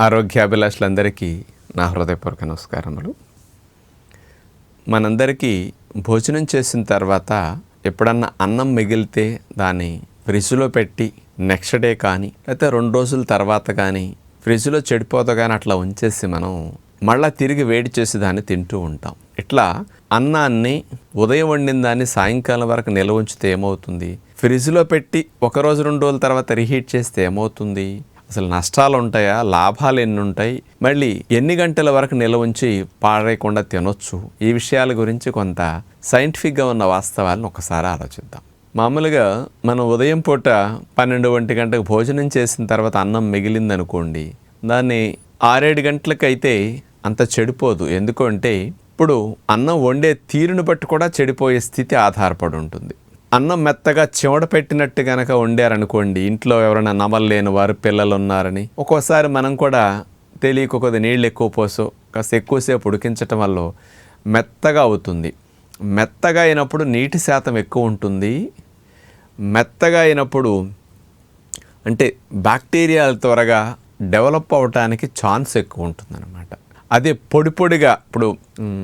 ఆరోగ్యాభిలాషులందరికీ నా హృదయపూర్వక నమస్కారములు. మనందరికీ భోజనం చేసిన తర్వాత ఎప్పుడన్నా అన్నం మిగిలితే దాన్ని ఫ్రిడ్జ్లో పెట్టి నెక్స్ట్ డే కానీ లేకపోతే రెండు రోజుల తర్వాత కానీ ఫ్రిడ్జ్లో చెడిపోతా కానీ అట్లా ఉంచేసి మనం మళ్ళీ తిరిగి వేడి చేసి దాన్ని తింటూ ఉంటాం. ఇట్లా అన్నాన్ని ఉదయం వండిన దాన్ని సాయంకాలం వరకు నిల్వ ఉంచితే ఏమవుతుంది? ఫ్రిడ్జ్లో పెట్టి ఒక రోజు రెండు రోజుల తర్వాత రీహీట్ చేస్తే ఏమవుతుంది? అసలు నష్టాలు ఉంటాయా? లాభాలు ఎన్ని ఉంటాయి? మళ్ళీ ఎన్ని గంటల వరకు నిల్వ ఉంచి పాడేయకుండా తినొచ్చు? ఈ విషయాల గురించి కొంత సైంటిఫిక్గా ఉన్న వాస్తవాలను ఒకసారి ఆలోచిద్దాం. మామూలుగా మనం ఉదయం పూట పన్నెండు ఒంటి గంటకు భోజనం చేసిన తర్వాత అన్నం మిగిలిందనుకోండి దాన్ని ఆరేడు గంటలకైతే అంత చెడిపోదు. ఎందుకంటే ఇప్పుడు అన్నం వండే తీరును బట్టి కూడా చెడిపోయే స్థితి ఆధారపడి ఉంటుంది. అన్నం మెత్తగా చెమట పెట్టినట్టు కనుక వండారనుకోండి ఇంట్లో ఎవరైనా నమలలేని వారు పిల్లలు ఉన్నారని ఒక్కోసారి మనం కూడా తెలియక కొద్ది నీళ్ళు ఎక్కువ పోసో కాస్త ఎక్కువసేపు ఉడికించటం వల్ల మెత్తగా అవుతుంది. మెత్తగా అయినప్పుడు నీటి శాతం ఎక్కువ ఉంటుంది. మెత్తగా అయినప్పుడు అంటే బ్యాక్టీరియాలు త్వరగా డెవలప్ అవటానికి ఛాన్స్ ఎక్కువ ఉంటుందన్నమాట. అదే పొడి పొడిగా ఇప్పుడు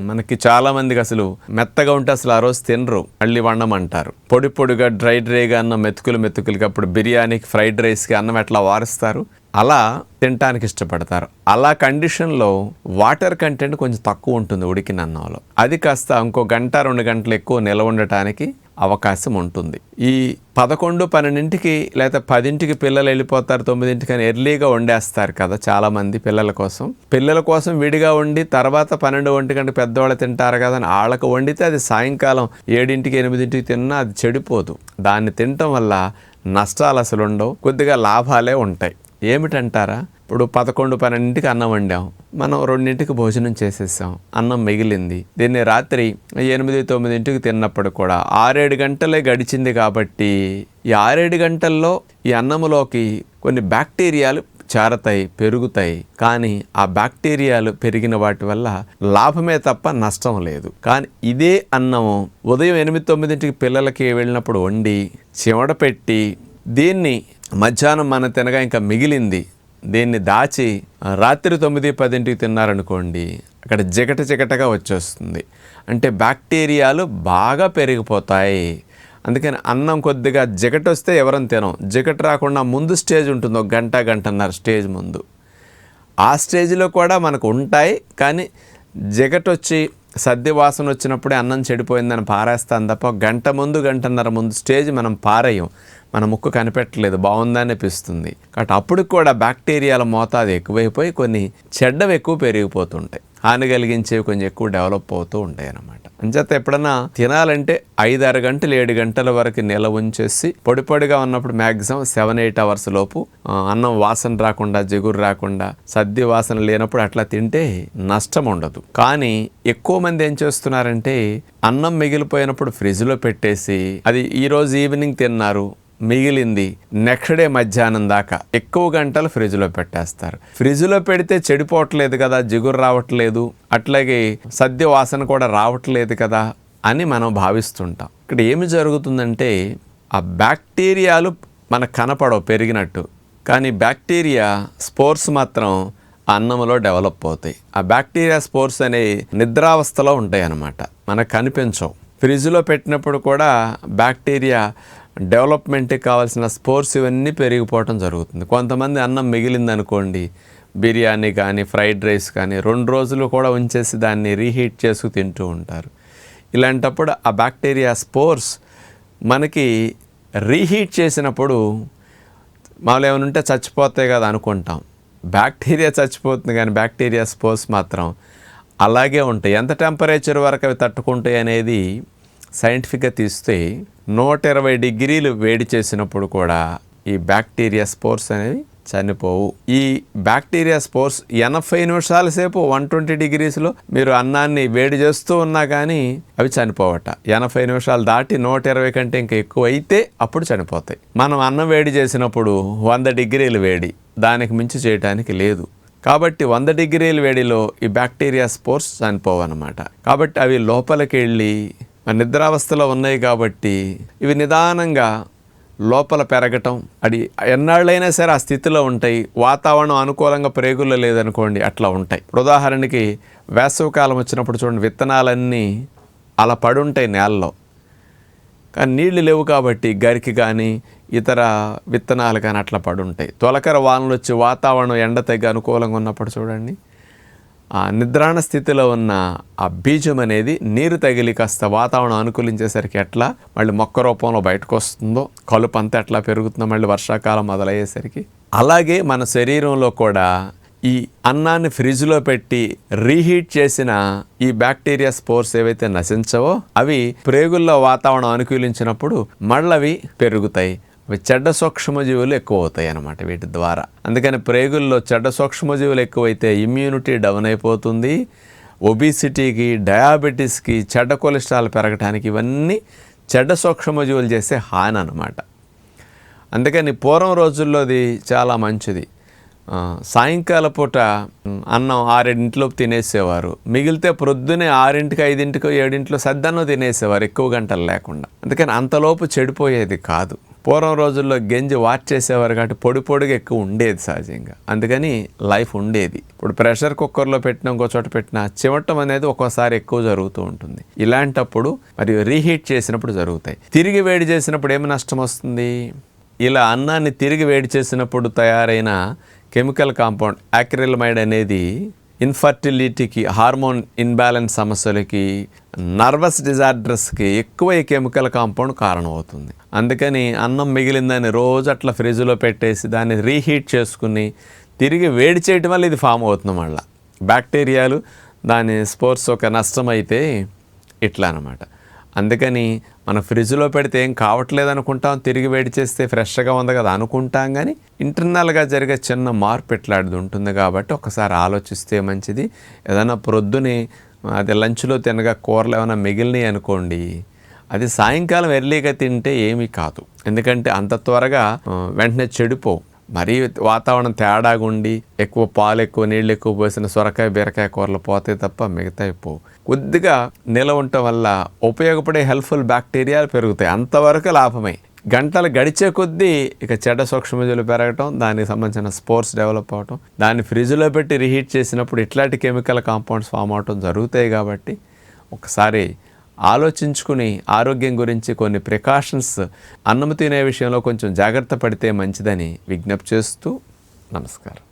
మనకి చాలా మందికి అసలు మెత్తగా ఉంటే అసలు ఆ రోజు తినరు. మళ్ళీ వండమంటారు పొడి పొడిగా డ్రై డ్రైగా అన్నం మెతుకులు మెతుకులకి అప్పుడు బిర్యానీకి ఫ్రైడ్ రైస్కి అన్నం ఎట్లా వారుస్తారు? అలా తినటానికి ఇష్టపడతారు. అలా కండిషన్లో వాటర్ కంటెంట్ కొంచెం తక్కువ ఉంటుంది ఉడికిన అన్నంలో. అది కాస్త ఇంకో గంట రెండు గంటలు ఎక్కువ నిల్వ ఉండటానికి అవకాశం ఉంటుంది. ఈ పదకొండు పన్నెండింటికి లేదా పదింటికి పిల్లలు వెళ్ళిపోతారు తొమ్మిదింటికి అని ఎర్లీగా వండేస్తారు కదా చాలామంది పిల్లల కోసం. పిల్లల కోసం విడిగా వండి తర్వాత పన్నెండు ఒంటి గంట పెద్దవాళ్ళు తింటారు కదా అని వాళ్ళకు వండితే అది సాయంకాలం ఏడింటికి ఎనిమిదింటికి తిన్నా అది చెడిపోదు. దాన్ని తినటం వల్ల నష్టాలు అసలు ఉండవు కొద్దిగా లాభాలే ఉంటాయి. ఏమిటంటారా? ఇప్పుడు పదకొండు పన్నెండింటికి అన్నం వండాం. మనం రెండింటికి భోజనం చేసేసాం. అన్నం మిగిలింది. దీన్ని రాత్రి ఎనిమిది తొమ్మిదింటికి తిన్నప్పుడు కూడా ఆరేడు గంటలే గడిచింది కాబట్టి ఈ ఆరేడు గంటల్లో ఈ అన్నములోకి కొన్ని బ్యాక్టీరియాలు చేరతాయి పెరుగుతాయి. కానీ ఆ బ్యాక్టీరియాలు పెరిగిన వాటి వల్ల లాభమే తప్ప నష్టం లేదు. కానీ ఇదే అన్నం ఉదయం ఎనిమిది తొమ్మిదింటికి పిల్లలకి వెళ్ళినప్పుడు వండి చెమడ పెట్టి దీన్ని మధ్యాహ్నం మనం తినగా ఇంకా మిగిలింది. దీన్ని దాచి రాత్రి తొమ్మిది పదింటికి తిన్నారనుకోండి అక్కడ జిగట జిగటగా వచ్చేస్తుంది. అంటే బ్యాక్టీరియాలు బాగా పెరిగిపోతాయి. అందుకని అన్నం కొద్దిగా జిగట వస్తే ఎవరని తినం. జిగట రాకుండా ముందు స్టేజ్ ఉంటుంది ఒక గంట గంటన్నర స్టేజ్ ముందు. ఆ స్టేజ్లో కూడా మనకు ఉంటాయి కానీ జిగట వచ్చి సద్ది వాసన వచ్చినప్పుడే అన్నం చెడిపోయిందని పారేస్తాను తప్ప గంట ముందు గంటన్నర ముందు స్టేజ్ మనం పారేయం. మన ముక్కు కనిపెట్టలేదు బాగుందని అనిపిస్తుంది. కాబట్టి అప్పుడు కూడా బ్యాక్టీరియాల మోతాదు ఎక్కువైపోయి కొన్ని చెడ్డవి ఎక్కువ పెరిగిపోతుంటాయి. హాని కలిగించేవి కొంచెం ఎక్కువ డెవలప్ అవుతూ ఉంటాయి అన్నమాట. అంచేత ఎప్పుడన్నా తినాలంటే ఐదారు గంటలు ఏడు గంటల వరకు నిల్వ ఉంచేసి పొడి పొడిగా ఉన్నప్పుడు మ్యాక్సిమం సెవెన్ ఎయిట్ అవర్స్ లోపు అన్నం వాసన రాకుండా జిగురు రాకుండా సద్ది వాసన లేనప్పుడు అట్లా తింటే నష్టం ఉండదు. కానీ ఎక్కువ మంది ఏం చేస్తున్నారంటే అన్నం మిగిలిపోయినప్పుడు ఫ్రిడ్జ్లో పెట్టేసి అది ఈరోజు ఈవినింగ్ తిన్నారు మిగిలింది నెక్స్ట్ డే మధ్యాహ్నం దాకా. ఎక్కువ గంటలు ఫ్రిడ్జ్లో పెట్టేస్తారు. ఫ్రిడ్జ్లో పెడితే చెడిపోవట్లేదు కదా జిగురు రావట్లేదు అట్లాగే సద్య వాసన కూడా రావట్లేదు కదా అని మనం భావిస్తుంటాం. ఇక్కడ ఏమి జరుగుతుందంటే ఆ బ్యాక్టీరియాలు మనకు కనపడవు పెరిగినట్టు. కానీ బ్యాక్టీరియా స్పోర్స్ మాత్రం అన్నంలో డెవలప్ అవుతాయి. ఆ బ్యాక్టీరియా స్పోర్స్ అనేవి నిద్రావస్థలో ఉంటాయి అన్నమాట మనకు కనిపించవు. ఫ్రిడ్జ్లో పెట్టినప్పుడు కూడా బ్యాక్టీరియా డెవలప్మెంట్కి కావాల్సిన స్పోర్ట్స్ ఇవన్నీ పెరిగిపోవటం జరుగుతుంది. కొంతమంది అన్నం మిగిలింది అనుకోండి బిర్యానీ కానీ ఫ్రైడ్ రైస్ కానీ రెండు రోజులు కూడా ఉంచేసి దాన్ని రీహీట్ చేసుకు తింటూ ఉంటారు. ఇలాంటప్పుడు ఆ బ్యాక్టీరియా స్పోర్స్ మనకి రీహీట్ చేసినప్పుడు మామూలు ఏమైనా ఉంటే చచ్చిపోతాయి కదా అనుకుంటాం. బ్యాక్టీరియా చచ్చిపోతుంది కానీ బ్యాక్టీరియా స్పోర్స్ మాత్రం అలాగే ఉంటాయి. ఎంత టెంపరేచర్ వరకు అవి తట్టుకుంటాయి అనేది సైంటిఫిక్గా తీస్తే నూట ఇరవై డిగ్రీలు వేడి చేసినప్పుడు కూడా ఈ బ్యాక్టీరియా స్పోర్స్ అనేవి చనిపోవు. ఈ బ్యాక్టీరియా స్పోర్స్ ఎనభై నిమిషాల సేపు వన్ ట్వంటీ డిగ్రీస్లో మీరు అన్నాన్ని వేడి చేస్తూ ఉన్నా కానీ అవి చనిపోవట. ఎనభై నిమిషాలు దాటి నూట ఇరవై కంటే ఇంకా ఎక్కువ అయితే అప్పుడు చనిపోతాయి. మనం అన్నం వేడి చేసినప్పుడు వంద డిగ్రీలు వేడి. దానికి మించి చేయటానికి లేదు. కాబట్టి వంద డిగ్రీల వేడిలో ఈ బ్యాక్టీరియా స్పోర్స్ చనిపోవన్నమాట. కాబట్టి అవి లోపలికి వెళ్ళి నిద్రావస్థలో ఉన్నాయి కాబట్టి ఇవి నిదానంగా లోపల పెరగటం అది ఎన్నాళ్ళైనా సరే ఆ స్థితిలో ఉంటాయి. వాతావరణం అనుకూలంగా ప్రేగుల్లో లేదనుకోండి అట్లా ఉంటాయి. ఇప్పుడు ఉదాహరణకి వేసవికాలం వచ్చినప్పుడు చూడండి విత్తనాలన్నీ అలా పడుంటాయి నేలలో. కానీ నీళ్ళు లేవు కాబట్టి గరికి కానీ ఇతర విత్తనాలు కానీ అట్లా పడుంటాయి. తొలకర వానలు వచ్చి వాతావరణం ఎండ తగ్గ అనుకూలంగా ఉన్నప్పుడు చూడండి ఆ నిద్రాణ స్థితిలో ఉన్న ఆ బీజం అనేది నీరు తగిలి కాస్త వాతావరణం అనుకూలించేసరికి ఎట్లా? మళ్ళీ మొక్క రూపంలో బయటకు వస్తుందో కలుపు అంతా ఎట్లా పెరుగుతుందో మళ్ళీ వర్షాకాలం మొదలయ్యేసరికి. అలాగే మన శరీరంలో కూడా ఈ అన్నాన్ని ఫ్రిడ్జ్లో పెట్టి రీహీట్ చేసిన ఈ బ్యాక్టీరియా స్పోర్స్ ఏవైతే నశించవో అవి ప్రేగుల్లో వాతావరణం అనుకూలించినప్పుడు మళ్ళీ పెరుగుతాయి. అవి చెడ్డ సూక్ష్మజీవులు ఎక్కువ అవుతాయి అన్నమాట వీటి ద్వారా. అందుకని ప్రేగుల్లో చెడ్డ సూక్ష్మజీవులు ఎక్కువైతే ఇమ్యూనిటీ డౌన్ అయిపోతుంది. ఒబిసిటీకి డయాబెటీస్కి చెడ్డ కొలెస్ట్రాల్ పెరగడానికి ఇవన్నీ చెడ్డ సూక్ష్మజీవులు చేసే హాని అనమాట అందుకని పూర్వం రోజుల్లోది చాలా మంచిది. సాయంకాల పూట అన్నం ఆరింటిలో తినేసేవారు. మిగిలితే ప్రొద్దునే ఆరింటికి ఐదింటికి ఏడింటిలో సద్దన్నం తినేసేవారు ఎక్కువ గంటలు లేకుండా. అందుకని అంతలోపు చెడిపోయేది కాదు. పూర్వం రోజుల్లో గెంజి వాచ్ చేసేవారు కాబట్టి పొడి పొడిగా ఎక్కువ ఉండేది సహజంగా. అందుకని లైఫ్ ఉండేది. ఇప్పుడు ప్రెషర్ కుక్కర్లో పెట్టిన ఇంకో చోట పెట్టిన చివటం అనేది ఒక్కోసారి ఎక్కువ జరుగుతూ ఉంటుంది. ఇలాంటప్పుడు మరియు రీహీట్ చేసినప్పుడు జరుగుతాయి. తిరిగి వేడి చేసినప్పుడు ఏమి నష్టం వస్తుంది? ఇలా అన్నాన్ని తిరిగి వేడి చేసినప్పుడు తయారైన కెమికల్ కాంపౌండ్ యాక్రిల్మైడ్ అనేది ఇన్ఫర్టిలిటీకి హార్మోన్ ఇన్బ్యాలెన్స్ సమస్యలకి నర్వస్ డిజార్డర్స్కి ఎక్కువ ఈ కెమికల్ కాంపౌండ్ కారణమవుతుంది. అందుకని అన్నం మిగిలిందని రోజు అట్లా ఫ్రిడ్జ్లో పెట్టేసి దాన్ని రీహీట్ చేసుకుని తిరిగి వేడి చేయటం వల్ల ఇది ఫామ్ అవుతుంది మళ్ళీ. బ్యాక్టీరియాలు దాని స్పోర్ట్స్ ఒక నష్టం అయితే ఇట్లా అనమాట అందుకని మన ఫ్రిడ్జ్లో పెడితే ఏం కావట్లేదు అనుకుంటాం తిరిగి వేడి చేస్తే ఫ్రెష్గా ఉంది కదా అనుకుంటాం కానీ ఇంటర్నల్గా జరిగే చిన్న మార్పు ఇట్లాంటిది ఉంటుంది కాబట్టి ఒకసారి ఆలోచిస్తే మంచిది. ఏదైనా ప్రొద్దునే అది లంచ్లో తినగా కూరలు ఏమైనా మిగిలినాయి అనుకోండి అది సాయంకాలం ఎర్లీగా తింటే ఏమీ కాదు. ఎందుకంటే అంత త్వరగా వెంటనే చెడిపోవు. మరీ వాతావరణం తేడాగా ఉండి ఎక్కువ పాలు ఎక్కువ నీళ్ళు ఎక్కువ పోసిన సొరకాయ బీరకాయ కూరలు పోతే తప్ప మిగతా పోవు. కొద్దిగా నిలవ ఉండటం వల్ల ఉపయోగపడే హెల్ప్ఫుల్ బ్యాక్టీరియాలు పెరుగుతాయి. అంతవరకు లాభమే. గంటలు గడిచే కొద్దీ ఇక చెడ్డ సూక్ష్మజీవులు పెరగటం దానికి సంబంధించిన స్పోర్ట్స్ డెవలప్ అవటం దాన్ని ఫ్రిడ్జ్లో పెట్టి రీహీట్ చేసినప్పుడు ఇట్లాంటి కెమికల్ కాంపౌండ్స్ ఫామ్ అవటం జరుగుతాయి కాబట్టి ఒకసారి ఆలోచించుకుని ఆరోగ్యం గురించి కొన్ని ప్రికాషన్స్ అన్నం తినే విషయంలో కొంచెం జాగ్రత్త పడితే మంచిదని విజ్ఞప్తి చేస్తూ నమస్కారం.